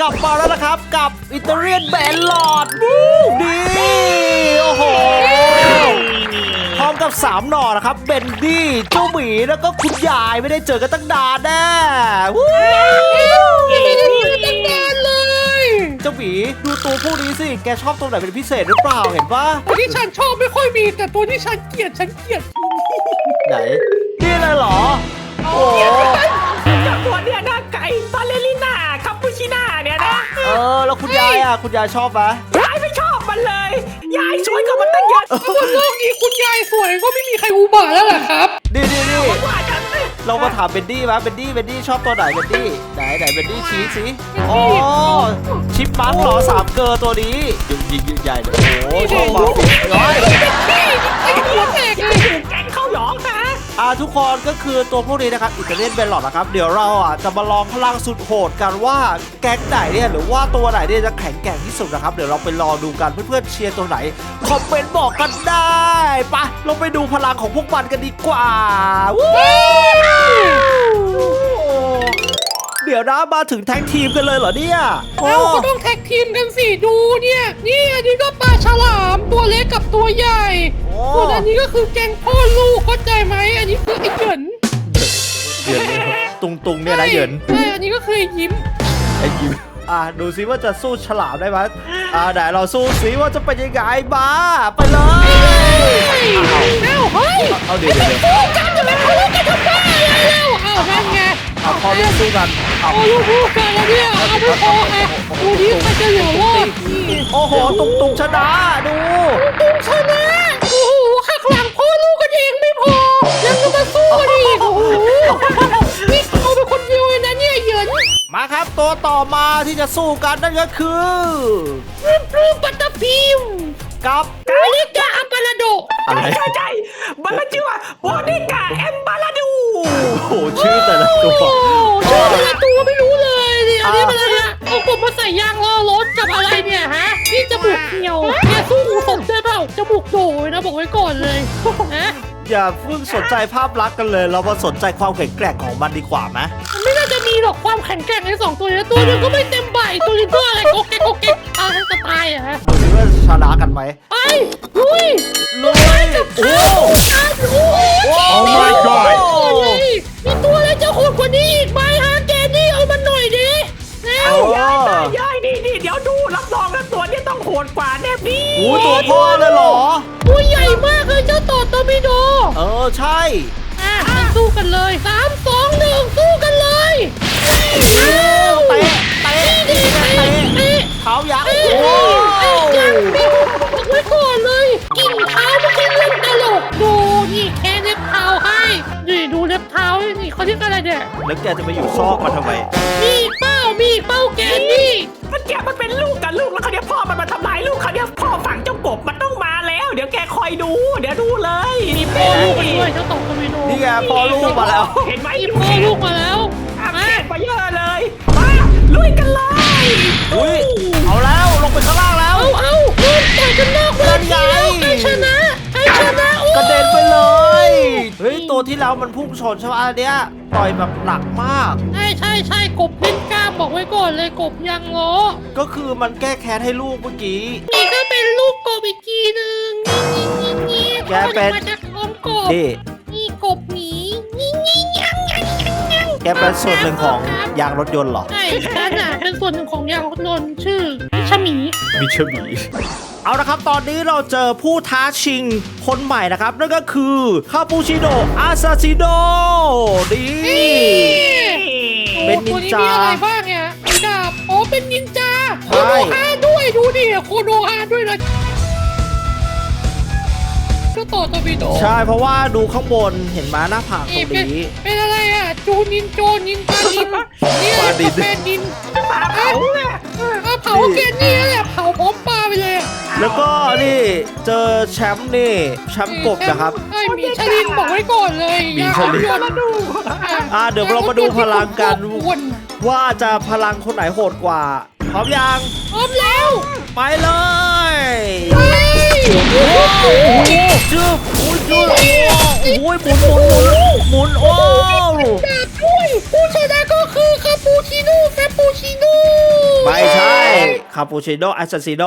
กลับมาแล้วนะครับกับอิตาเลียนแบนหลอดดีโอ้โหพร้อมกับ 3 หน่อนะครับเบนดี้เจ้าหมีแล้วก็คุณยายไม่ได้เจอกันตั้งนานแน่วู้ไม่ได้เจอตั้งนานเลยเจ้าหมีดูตัวพวกนี้สิแกชอบตรงไหนเป็นพิเศษหรือเปล่าเห็นปะตัวที่ฉันชอบไม่ค่อยมี แต่ตัวที่ฉันเกลียดฉันเกลียดไหนนี่เลยเหรอโอ้ คุณยายอะคุณยายชอบไหมยายไม่ชอบมันเลย ยายสวยกว่ามันตั้งเยอะบนโลกนี้คุณยายสวยก็ไม่มีใครอุบาทแล้วล่ะครับนี่นี่นี่ว่ากันเรามาถามเบนดี้ไหมเบนดี้เบนดี้ชอบตัวไหนเบนดี้ไหนไหนเบนดี้ชี้สิอ๋อชิปมังเหรอสามเกอร์ตัวนี้ยิงยิงยิงใหญ่เลยโอ้โหชอบมาร้อยไอ้หัวแตกเลย ทุกคนก็คือตัวพวกนี้นะครับอิตาเลียนเบลลอดนะครับเดี๋ยวเราอะจะมาลองพลังสุดโหดกันว่าแก๊งไหนเนี่ยหรือว่าตัวไหนเนี่ยจะแข็งแกร่งที่สุดนะครับเดี๋ยวเราไปรอดูกันเพื่อนๆเชียร์ตัวไหนคอมเมนต์บอกกันได้ไปะเราไปดูพลังของพวกมันกันดีกว่าเดี๋ยวนะมาถึงแท็กทีมกันเลยเหรอเนี่ยเอ้าก็ต้องแท็กทีมกันสิดูเนี่ยนี่อันนี้ก็ปลาฉลามตัวเล็ก ตัวใหญ่ส่วนอันนี้ก็คือแกงพ่อลูกเข้าใจไหมอันนี้คือไอ้เหยินเหยินตุงตุงๆเนี่ยนะเหยินใช่อันนี้ก็คือไอ้ยิ้มไอ้ยิ้มอะดูซิว่าจะสู้ฉลามได้ไหมอ่าไหนเราสู้ซิว่าจะเป็นยังไงบ้าไปเลยเอ้าเฮ้ยเอาเดี๋ยวเดี๋ยวเดี๋ยว สู้กันจะไม่ทะเลาะกันทำไมแล้วเอ้านั่นไงเอาพอเล่นสู้กันเอาเอาลูกพูดกันแล้วเนี่ยเอาไม่พอไงดูดิใครจะเหลือร อดนี่โอ้โห ตุงตุงชนะ ดู ตุ้มชนะโอ้โหข้างหลังพ่อลูกกันเองไม่พอ ยังจะมาสู้กันอีกโอ้โหนี่เอาไปคนเดียวเลยนะเนี่ยเหยินมาครับ ตัวต่อมาที่จะสู้กันนั่นก็คือ ปลื้มปลื้มปัตตาพิมกับกาลิกาอัปปาราโดอะไร ใช่ใช่บัลลชื่อว่าโบนิกาเอ็มบาลาดูโอ้โห ชื่อแต่ละตัว โอ้ชื่อแต่ละตัวไม่รู้เลยเนี่ยอันนี้มันอะไรอะเอากบมาใส่ยางล้อรถกับอะไรเนี่ยฮะนี่ จมูกเหี่ยวเนี่ยสู้หูสมได้เปล่าจมูกโด่เลยนะบอกไว้ก่อนเลยนะอย่าเพิ่งสนใจภาพลักษณ์กันเลย เรามาสนใจความแข็งแกร่งของมันดีกว่าไหมมันไม่น่าจะมีหรอกความแข็งแกร่งในสองตัวนี้ตัวนึงก็ไม่เต็มใบตัวนี้ตัวอะไรโกเก๊กโกเก๊กอะทั้งจะตายอะฮะดูซิว่าชนะกันไหมไปลุยลุยโอ้อะโอ้ย Oh my god วพ่อเลยเหรอ ตัวใหญ่มากเลยเจ้าต่อตอร์ปิโดเออใช่ อะมาสู้กันเลยสามสองหนึ่งสู้กันเลยเตะเตะนี่เตะเตะ เท้ายักษ์เอ้ยโอ้เอ้ยยังไม่บอกไว้ก่อนเลย กิ่งเท้าไม่ใช่เรื่องตลกดูนี่แค่เล็บเท้าให้นี่ดูเล็บเท้านี่เขาเรียกอะไรเนี่ยแล้วแกจะไปอยู่ซอกมันทำไม มีเป้ามีเป้าแก เดี๋ยวดูเลยมีพ่อลูกกันด้วยเจ้าตองตอร์ปิโดนี่ไงพอลูกมาแล้ว เห็นไหมมีพ่อลูกมาแล้วอะมาแกไปเยอะเลยมาลุยกันเลยอุ้ยเอาแล้วลงไปข้างล่างแล้ว เอาเอาลูกต่อยกันนอกเวทีแล้วใครชนะใครชนะโอ้กระเด็นไปเลย เฮ้ยตัวที่แล้วมันพุ่งชนใช่ไหมอันเนี้ยต่อยแบบหนักมาก ใช่ใช่ใช่กบเล่นกล้ามบอกไว้ก่อนเลยกบยังล้อก็คือมันแก้แค้นให้ลูกเมื่อกี้นี่ก็เป็นลู กกบอีกทีหนึ่งนี่นี่นี่แกเป็นมาจากท้องกบนี่นี่กบหมีนี่นี่ยังยังยังยังแกเป็นส่วนหนึ่งของยางรถยนต์เหรอ ใช่ฉันอะเป็นส่วนหนึ่งของยางรถยนต์ชื่อมิชมีมิชบีเอาละครับ ตอนนี้เราเจอผู้ท้าชิงคนใหม่นะครับ นั่นก็คือคาปูชิโนอาซาซิโดดีเป็นนินจาโอ้ตัวนี้มีอะไรบ้างเนี่ยมีดาบอ๋อเป็นนินจาโคใช่โนฮาด้วยดูดิโคโนฮาด้วยนะ เจ้าต่อตอร์ปิโดใช่เพราะว่าดูข้างบนเห็นมาหน้าผากตนี่รงเป็นนี้ เป็นอะไรอะ จูนินโจนินปานินนี่อะไรปานิน แฟนนินปลาเผาเนี่ยเอาเผาเกนนี่แหละเผาพร้อมปลาไปเลยอะแล้วก็นี่เจอแชมป์นี่แชมป์กบนะครับ ไอ้มีชลินบอกไว้ก่อนเลยมีชลิน อย่าเอาโยนอะเดี๋ยวเรามาดูพลังกันอ้วนว่าจะพลังคนไหนโหดกว่า พร้อมยัง พร้อมแล้วไปเลยเฮ้ย จืบโอ้ยจืบโอ้ยหมุนหมุนหมุนหมุนโอ้ดาบด้วยผู้ชนะก็คือคาปูชิโน่คาปูชิชิโน่ไม่ใช่ คาปูชิโน่แอสซาซิโน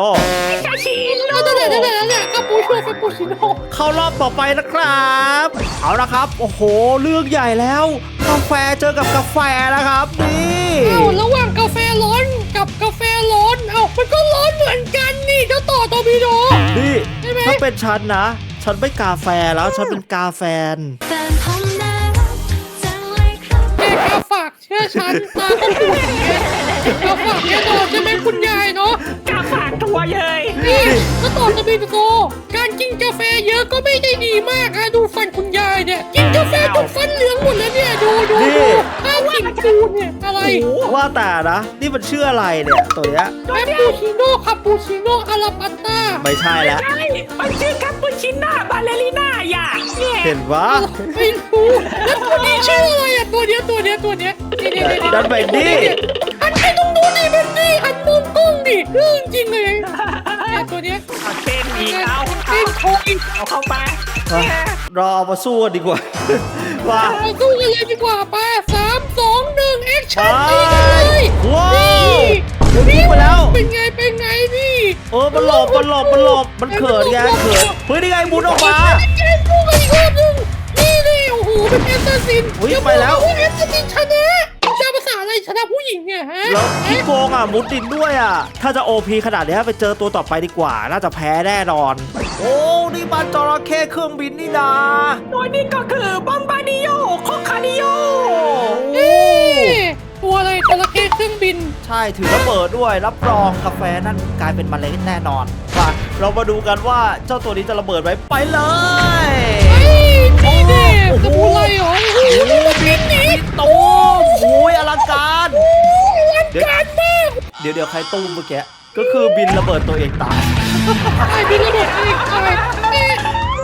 ชาชิโนนั่นแหละนั่นแหละนั่นแหละคาปูชิโน่คาปูชิโน่เข้ารอบต่อไปนะครับ เอาละครับ โอ้โห เรื่องใหญ่แล้ว กาแฟเจอกับกาแฟนะครับ นี่เอาระหว่างกาแฟร้อนกับกาแฟร้อนเอามันก็ร้อนเหมือนกันนี่เจ้าต่อตอร์ปิโดนี่ใช่ไหมถ้าเป็นฉันนะ ฉันไม่กาแฟแล้วฉันเป็นกาแฟน แฟนผมน่ารักจังเลยครับ แม่กาฝากเชื่อฉันตาก็ปูดอย่างเงี้ย กาฝากแน่นอนใช่ไหมคุณยายเนาะกาฝากทัวร์เลย นี่ก็ต่อจะมีโซการกินกาแฟเยอะก็ไม่ได้ดีมากนะดูฟันคุณยายเนี่ยกินกาแฟจนฟันเหลืองหมดแล้วเนี่ยดูดูนี่ ดูข้าวกินปูนเนี่ยอะไรว่าแต่นะ นี่มันชื่ออะไรเนี่ยตัวเนี้ยแอปปูชิโน่คาปูชิโน่อาราปัตตาไม่ใช่แล้ว ใช่มันชื่อคาปูชิน่าบาเลริน่าอย่าเนี่ยเห็นปะไม่รู้แล้วตัวนี้ชื่ออะไรอะตัวเนี้ยตัวเนี้ยตัวเนี้ยนี่นี่นี่ดันเบนดี้อันไปต เรื่องจริงเลยเนี่ยตัวเนี้ยเอาเต้นอีกเอาเต้นโชว์อีกเอาเข้าไปอะเราเอามาสู้กันดีกว่า ว่าเราสู้กันเลยดีกว่าไปสามสองหนึ่งแอคชั่นไปตีกันเลยว้าวนี่เดี๋ยวพุ่งไปแล้ว เป็นไงเป็นไงนี่เออมันหลบมันหลบมันหลบมันเขินไงเขินเฮ้ยนี่ไงบุญออกมาเกมสู้กันอีกรอบหนึงนี่นี่โอ้โหเป็นแอสซัสซินอุ๊ยอย่าไปแล้วบอกาแอสซัสซิน แล้วพี่โกงอะมุดดินด้วยอะ ถ้าจะโอพีขนาดเนี้ยไปเจอตัวต่อไปดีกว่า น่าจะแพ้แน่นอน โอ้นี่มันจระเข้เครื่องบินนี่นาตัวนี้ก็คือบอมบาดิโยโคคาดิโยโอ้นี่ตัวอะไรจระเข้เครื่องบิน ใช่ถือระเบิดด้วยรับรองกาแฟนั่นกลายเป็นมะเร็งแน่นอนมาเรามาดูกันว่าเจ้าตัวนี้จะระเบิดไหมไปเลยเฮ้ยนี่แน่โอ้โหสมุไรเหรอโอ้โหมันบินหนีตูมโอ้ยอลังการ รักการมากเดี๋ยวเดี๋ยวใครตูมเมื่อกี้ก็คือบินระเบิดตัวเองตายไอ้บินระเบิดอะไรอะไรเอ๊ะ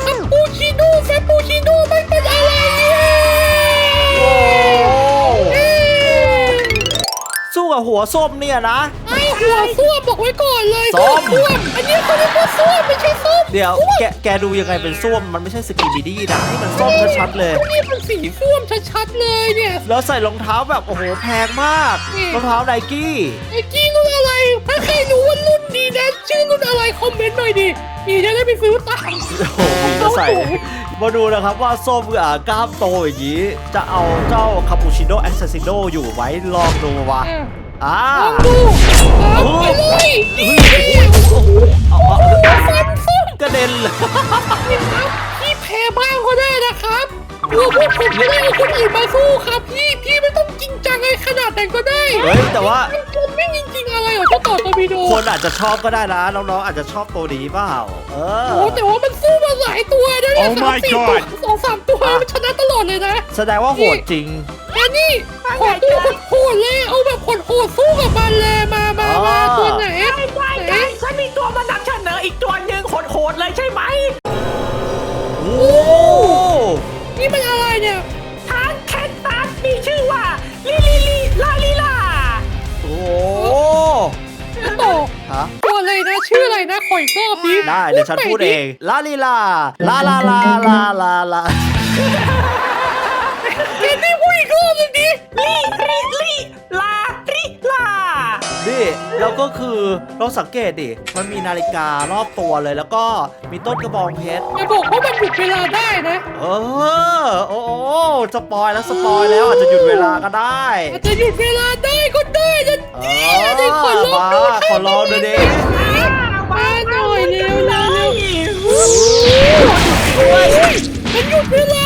คาปูชิโน่เฟปปูชิโน่มันเป็นอะไรเนี่ยโอ้เอ๊ะสู้กับหัวส้มเนี่ยนะไอ้ หัวส้วมบอกไว้ก่อนเลยส้หัวมส้วมอันนี้เขาเรียกว่าส้วมไม่ใช่ส้มเดี๋ยวแกแกดูยังไงเป็นส้วมมันไม่ใช่สกีบิดี้นะนี่มันส้มชัดๆเลย นี่มันสีส้วมชัดๆเลยเนี่ย แล้วใส่รองเท้าแบบโอ้โหแพงมากนี่ รองเท้าไนกี้ ไอ้กี้รุ่นอะไร ถ้าใครรู้ว่ารุ่นนี้นะชื่อรุ่นอะไรคอมเมนต์หน่อยดินี่จะได้ไปซื้อตามโอ้โหมีก็ใส่ มาดูนะครับว่าส้มอ่ากล้ามโตอย่างนี้ จะเอาเจ้าคาปูชิโน่แอสซ s ซิโนอยู่ไหมลองดูวะ อะ อ่าลองดูตามไปเลยนี่โอ้โหเอาเอาเอาฟันส้กระเด็นเลยนี่ครับพี่แพ้บ้างก็ได้นะครับกลัวพวกผมไม่ได้เอาคนอื่นมาสู้ครับพี่พี่ไม่ต้องจริงจังเลยขนาดนั้นก็ได้เฮ้ยแต่ว่ามันจมไม่จริงๆอะไรเหรอเจ้าต่อตอร์ปิโดคนอาจจะชอบก็ได้นะน้องๆอาจจะชอบตัวนี้เปล่าเออ โอ้แต่ว่ามันสู้มาหลายตัวนะเนี่ย Oh สาม my สี่ตัว God สองสามตัวมันชนะตลอดเลยนะ แสดงว่าโหดจริงแค่นี้ ขอตู้โหดเลย เอาแบบโหดๆสู้กับมันเลย มามามาอ๋อ ตัวไหนใช่ใช่ไหนใช่ฉันมีตัวมานำเสนออีกตัวหนึ่งโหดๆเลยใช่ไหมโอ้นี่มันอะไรเนี่ยทางแคนตัสมีชื่อว่าลิลิลิลาลิลาโหแล้วต่อฮะตัวอะไรนะ ชื่ออะไรนะขออีกรอบดิได้เดี๋ยวฉันพูดเองลาลีลาลาลาลาลาลาลา รอบหนึงดิลิลิลิลาลิลา นี่แล้วก็คือเราสังเกตดิ มันมีนาฬิการอบตัวเลยแล้วก็มีต้นกระบองเพชร อย่าบอกว่ามันหยุดเวลาได้นะเออ โอ้โหสปอยแล้วสปอยแล้วอาจจะหยุดเวลาก็ได้ อาจจะหยุดเวลาได้ก็ได้นะเอเนี่ยนี่ขอลองมาดูขอลองดูดิ มาหน่อยเร็วเร็วเร็วมันหยุดเวลา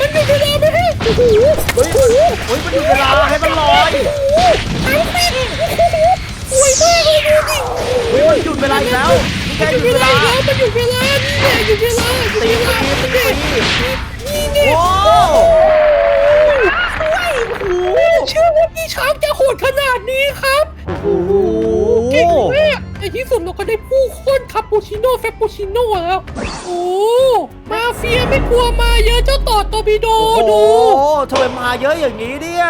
มันหยุดเวลาไม่ให้ โอ้โหเฮ้ยเฮ้ยมันเวลาให้มันลอยทั้งปิดโอ้โหสวยมากเลยดูดิเฮ้ยมันหยุดเวลาอีกแล้วนี่ไงมันหยุดเวลาแล้วมันหยุดเวลานี่และหยุดเวลาตีเวตีตีตีนี่เนี่ยโอ้เชื่อว่าพี่ช้างจะโหดขนาดนี้ครับโอ้โหเก่งมากในที่สุดเราก็ได้ผู้คนคาปูชิโน่เฟปปูชิโน่แล้วโอ้มาเฟียไม่กลัวมาเยอะเจ้าต่อตอร์ปิโดโอ้โหดูทำไมมาเยอะอย่างนี้เนี่ย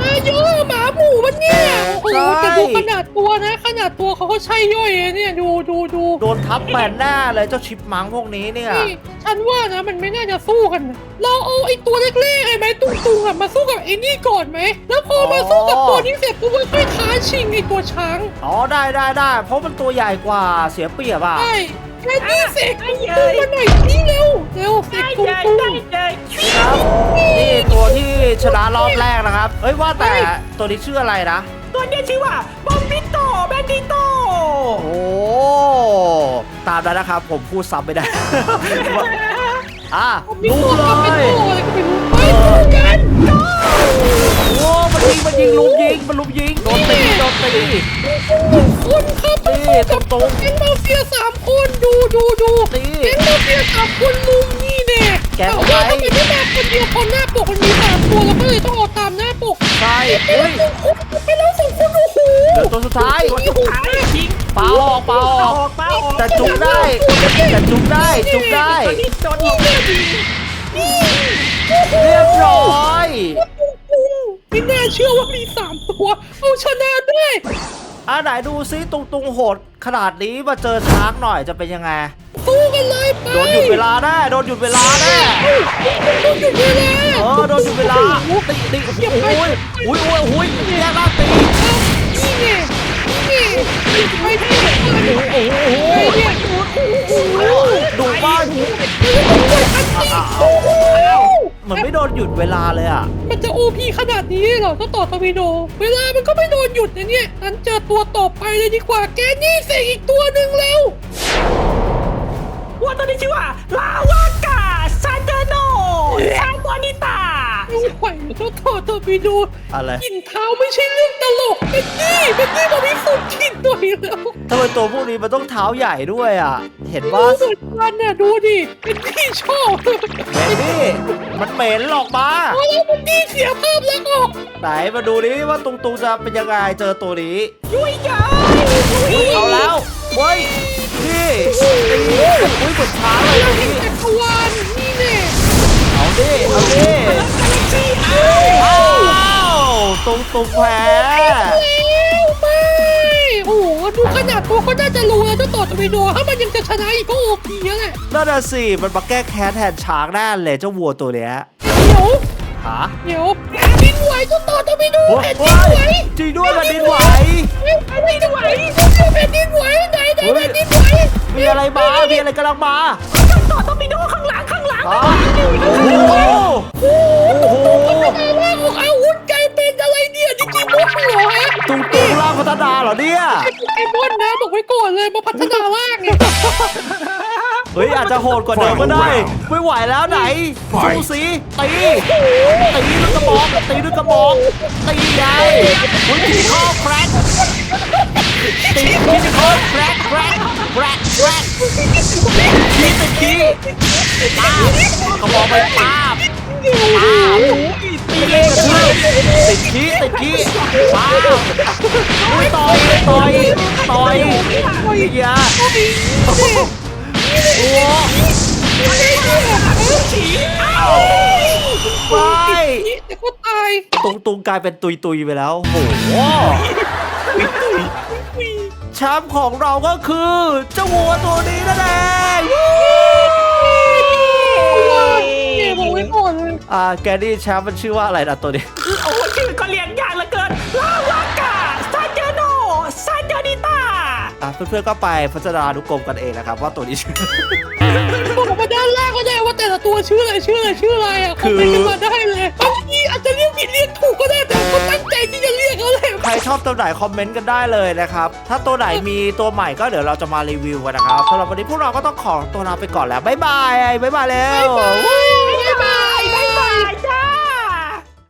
มาเยอะหมาหมูมันเนี่ยโอ้โหใช่ แต่ดูขนาดตัวนะ ขนาดตัวเขาก็ใช่ย่อยเลยเนี่ยดูดูดูโดนทับแบนแน่เลยเจ้าชิปมังพวกนี้เนี่ย นี่ฉันว่านะมันไม่น่าจะสู้กันนะเราเอาไอ้ตัวเล็กๆไอ้ไม้ตุ้งๆอะมาสู้กับไอ้นี่ก่อนไหมแล้วพอมาสู้กับตัวนี้เสร็จปุ๊บค่อยท้าชิงไอ้ตัวช้าง อ๋อได้ได้ได้เพราะมันตัวใหญ่กว่าเสียเปรียบอะ ใช่ แค่นี้เสกได้ตุ้งเลยๆมาหน่อยนี่เร็วเร็วเสกได้ตุ้งเลยๆได้เลยครับนี่ตัวที่ชนะรอบแรกนะครับเอ้ยว่าแต่ตัวนี้ชื่ออะไรนะ ตัวเนี้ยชื่อว่าบอมบิโตแบนดิโตโอ้ตามนั้นนะครับ ผมพูดซ้ำไม่ได้อะมีลุตัวกเลกับเป็นยตัวอะไรก็ไม่รู้ไปสู้กันโอ้มัน ยิงมันยิงลุมยิงมันลุมยิงโดนตีโดนตีคนครับนี่ตรงๆแก๊งมาเฟียสามคนดูดูดูนี่แก๊งมาเฟียสามคนลุมนี่แน่แก๊งแต่ว่าไหนทำไมไม่มาคนเดียวพอหน้าปกมันมีสามตัวแล้วก็เลยต้องเอาตามหน้าปกใช่ไปเฮ้แล้วยสองคนไปแล้วสองคนโอ้โหเหลือตัวสุดท้ายตัวสุดท้ายยิงเปาออกเปาอเอาอกออกมาออกแต่จุกได้แต่จุกได้จุกได้ตัวนี้โดนลงเลยยิงเรียบร้อยไม่น่า เชื่อว่ามีสามตัวเอาชนะได้อะไหนดูซิตุงตุงโหด ขนาดนี้มาเจอช้างหน่อยจะเป็นยังไง สู้กันเลยไปโดนหยุดเวลาแน่โดนหยุดเวลาแน่โดนหยุดเวลาเออโดนหยุดเวลาตีตีโอ้โหอุ้ยอุ้ยอุ้ยแย่งหน้าตีนี่ไงนี่ไงไปที่ไหนโอ้โหโอ้โหไปเนี่ยโอ้โหดูบ้านอ้าว เหมือนไม่โดนหยุดเวลาเลยอะ มันจะโอพีขนาดนี้เหรอต้องต่อทวิโด เวลามันก็ไม่โดนหยุดนะเนี่ยงั้นเจอตัวต่อไปเลยดีกว่าแกนี่เสกอีกตัวหนึ่งแล้วว่าตัวนี้ชื่อว่าลาวากาซานเดโนซานตอนิตา ไม่ไหวแล้วต้องต่อทวิโดอะไร กลินเท้าไม่ใช่เรื่องตลกเป็นนี่เป็นนี่มันไม่ฝึกกลินตัวอีกแล้วทำไมตัวพวกนี้มันต้องเท้าใหญ่ด้วยอะ เห็นดูว่าเหมือนกันน่ะดูดิเป็นนี่ชอบเหม็นดิมันเหม็นหรอกมาพอแล้วเป็นนี่เสียภาพแล้วออกไหนมาดูดิว่าตุงตุงจะเป็นยังไงเจอตัวนี้ ยุยยายเอาแล้วเว้ยนี่ตีอุ้ยกดช้างเลยตัวนี้ จักรวาลนี่แน่เอาดิเอาดิกาแล็กซี่ อ้าอ้าวตุงตุงแพ้แล้วไม่ โอ้โหดูขนาดตัวก็น่าจะรู้แล้วจะต่อทวิโดถ้ามันยังจะชนะอีกก็โอเคแล้วแหละนั่นน่ะสิมันมาแก้แค้นแทนช้างแน่เลยเจ้าวัวตัวเนี้ยเดี๋ยวหาเดี๋ยวแผ่นดินไหวจะต่อทวิโดโอ้แผ่นดิยนไหวจริงด้วยแผ่นดินไหวแผ่นดินไหวแผ่นดินไหวไหนไหนเฮ้ยแผ่นดินไหวมีอะไรมามีอะไรกำลังมา ว่าของอาวุธกลายเป็นอะไรเนี่ยดิจิมอนเหรอฮะตุ้งตุ้งล่างพัฒนาเหรอเนี่ยไอ้บอนนะบอกไว้ก่อนเลยมาพัฒนาล่างไงเฮ้ยอาจจะโหดกว่าเดิมก็ได้ ไม่ไหวแล้วไหนสู้สิตีตีด้วยกระบอกตีด้วยกระบอกตีใหญ่คุณตีข้อแครก ตีตีข้อแครกแครกแครกแครกขี้ติดขี้ป้าบกระบอกไปป้าบป้าบตีเองกระทืบติดขี้ติดขี้ป้าบอุ้ยต่อยต่อยต่อยอย่าโอ้โหไปแต่ก็ตายตุงตุงกลายเป็นตุยตุยไปแล้วโอ้โห แชมป์ของเราก็คือเจ้าวัวตัวนี้นั่นเองเนี่ยบอกไว้ก่อนเลยอ่าแกนี่แชมป์มันชื่อว่าอะไรนะตัวนี้ โอ้ชื่อก็เรียกยากเหลือเกินลาวากาซานเดโนซานเดนิตาอะเพื่อนๆก็ไปพัฒนานุกรมกันเองนะครับ ว่าตัวนี้ชื่อ บอกมาด้านล่างก็ได้ว่าแต่ละตัวชื่ออะไรชื่ออะไรชื่ออะไรอะคอมเมนต์กันมาได้เลยบางทีอาจจะ เรียกผิดเรียกถูกก็ได้แต่ก็ตั้งใจที่จะเรียกเขาเลยใครชอบตัวไหนคอมเมนต์กันได้เลยนะครับ ถ้าตัวไหนมีตัวใหม่ก็เดี๋ยวเราจะมารีวิวกันนะครับสำหรับวันนี้พวกเราก็ต้องขอตัวลาไปก่อนแล้ว บ๊ายบาย บ๊ายบายแล้วบ๊ายบาย